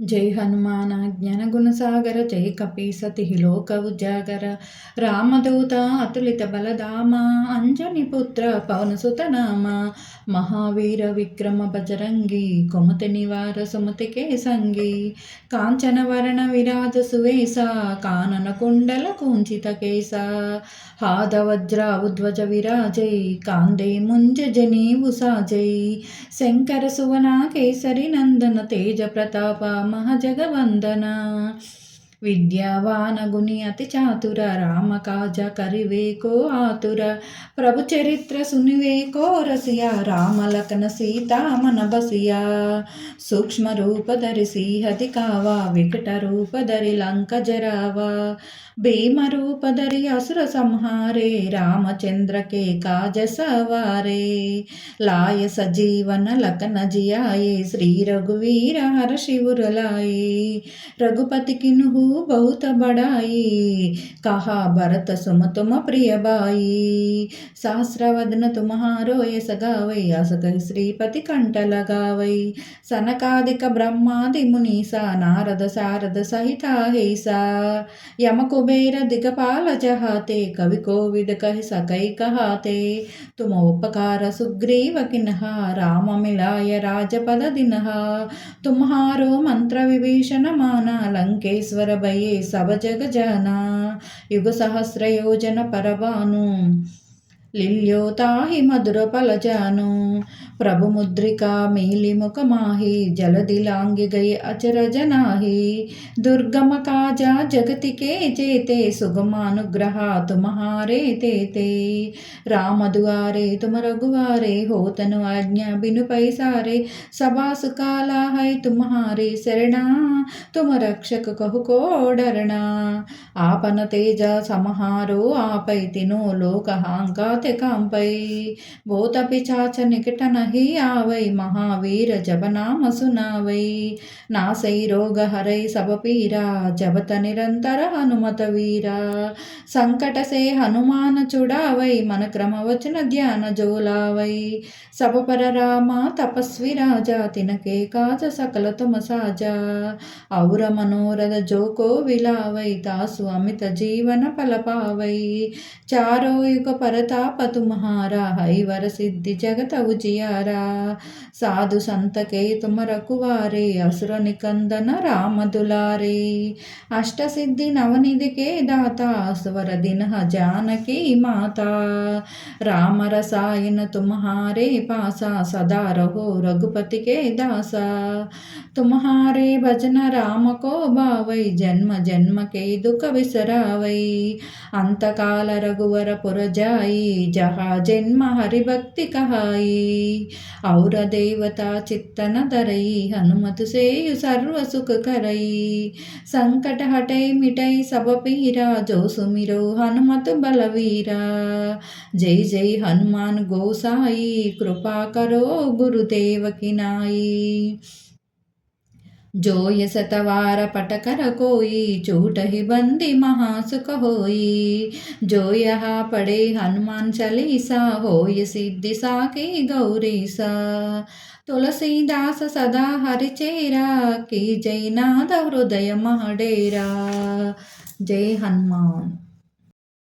జై హనుమాన జ్ఞానగుణసాగర జై కపీసతి లోక ఉజాగర రామదూత అతులిత బలధామ అంజని పుత్ర పవనసుతనామ మహావీర విక్రమ బజరంగి కొమతి నివార సుమతికే సంగి కాంచన వరణ విరాజ సువేశ కానన కుండల కుంచిత కేశ హాదవజ్ర ఉద్వజ విరాజై కాందే ముంజ జనీవు సాజై శంకర సువన కేసరి నందన తేజ ప్రతాప మహాజగవందన విద్యావానగుని అతి చాతుర రామకాజ కరివేకో ఆతుర ప్రభు చరిత్ర సునివేకో రసియా రామలకన సీతామన బసియా. సూక్ష్మ రూపధరి సీహతి కావా వికట రూపధరి లంక జరావా. భీమ రూపధరి అసుర సంహారే రామచంద్రకే కాజ సవారే. లాయ సజీవన లకన జియాయే శ్రీ రఘువీర హర శివురలాయే. రఘుపతికి నుహు बहुत बड़ाई कहा भरत सुम तुम प्रिय बाई सहस्रवदन तुम्हारो यस गावै अस श्रीपति कंठ लगावै सनकादिक ब्रह्मादि मुनीसा नारद सारद सहिता हेसा यम कुबेर दिगपाल जहाते कवि कोविद कह सकै कहाते तुम उपकार सुग्रीव किन्हा राम मिलाय राजपद दिनहा तुम्हारो मंत्र विभीषण माना लंकेश्वर భయే సవజగజన యుగ సహస్రయోజన పరవాను. లిల్యోతాహి మధుర ఫలజాను. ప్రభుముద్రికా మేలిముఖమాహి జలదిలాంగి గై అచరజనాహి దుర్గమ కాజా జగతికే చేతే సుగమానుగ్రహ తుమహారే తేతే రామదువారే తుమ రఘువారే హోతను ఆజ్ఞా బిను పైసారే సభాసు కాలా హై తుమ్హారే శరణా తుమ రక్షక కహు కోడరణా ఆపన తేజ సమహారో ఆపై తినో లోకహాంకాతే కాంపై భూతపి చాచ నికట నహి మహీయావై మహావీర జపనామ సునావై నాసై రోగహరై సబపీరా జపత నిరంతర హనుమత వీరా. సంకటసే హనుమాన చుడావై మన క్రమవచన ధ్యాన జోలావై. సబపర రామ తపస్వి రాజా తినకే కాజ సకల తుమసాజా ఔర మనోరథ జోకో విలావై తాసు అమిత జీవన ఫలపావై. చారోయుగ పరతాపతు మహారా హైవర సిద్ధి జగత ఉజియా ధరా సాధు సంతకే తుమరకువారే అసుర నికందన రామదులారే. అష్టసిద్ధి నవనిధికే దాత సువర దిన జానకి మాత. రామ రసాయన తుమ్హారే పాసా సదా రహో రఘుపతికే దాస. తుమ్హారే భజన రామకో బావై జన్మ జన్మకే దుఃఖ విసరావై. అంతకాల రఘువర పురజాయి జహా జన్మ హరిభక్తి కహాయి. ಔರದೇವತಾ ಚಿತ್ತನ ತರೈ ಹನುಮತು ಸೇಯು ಸರ್ವ ಸುಖಕರೈ ಸಂಕಟ ಹಟೈ ಮಿಟೈ ಸಬಪೀರ ಜೋಸುಮಿರೋ ಹನುಮತು ಬಲವೀರ ಜೈ ಜೈ ಹನುಮಾನ್ ಗೋಸಾಯಿ ಕೃಪಾ ಕರೋ ಗುರುದೇವಕಿ ನಾಯಿ ಜೋಯ ಸತವಾರ ಪಟಕರ ಕೋಯಿ ಚೂಟಹಿ ಬಂದಿ ಮಹಾಸುಖ ಹೋಯಿ ಜೋಯ ಪಡೆ ಹನುಮಾನ್ ಚಲೀಸ ಹೋಯ ಸಿದ್ಧಿ ಸಾಕಿ ಗೌರೀಸ తులసీదాస సదా హరిచేరా కీ జైనాథ హృదయ మహడేరా జై హనుమాన్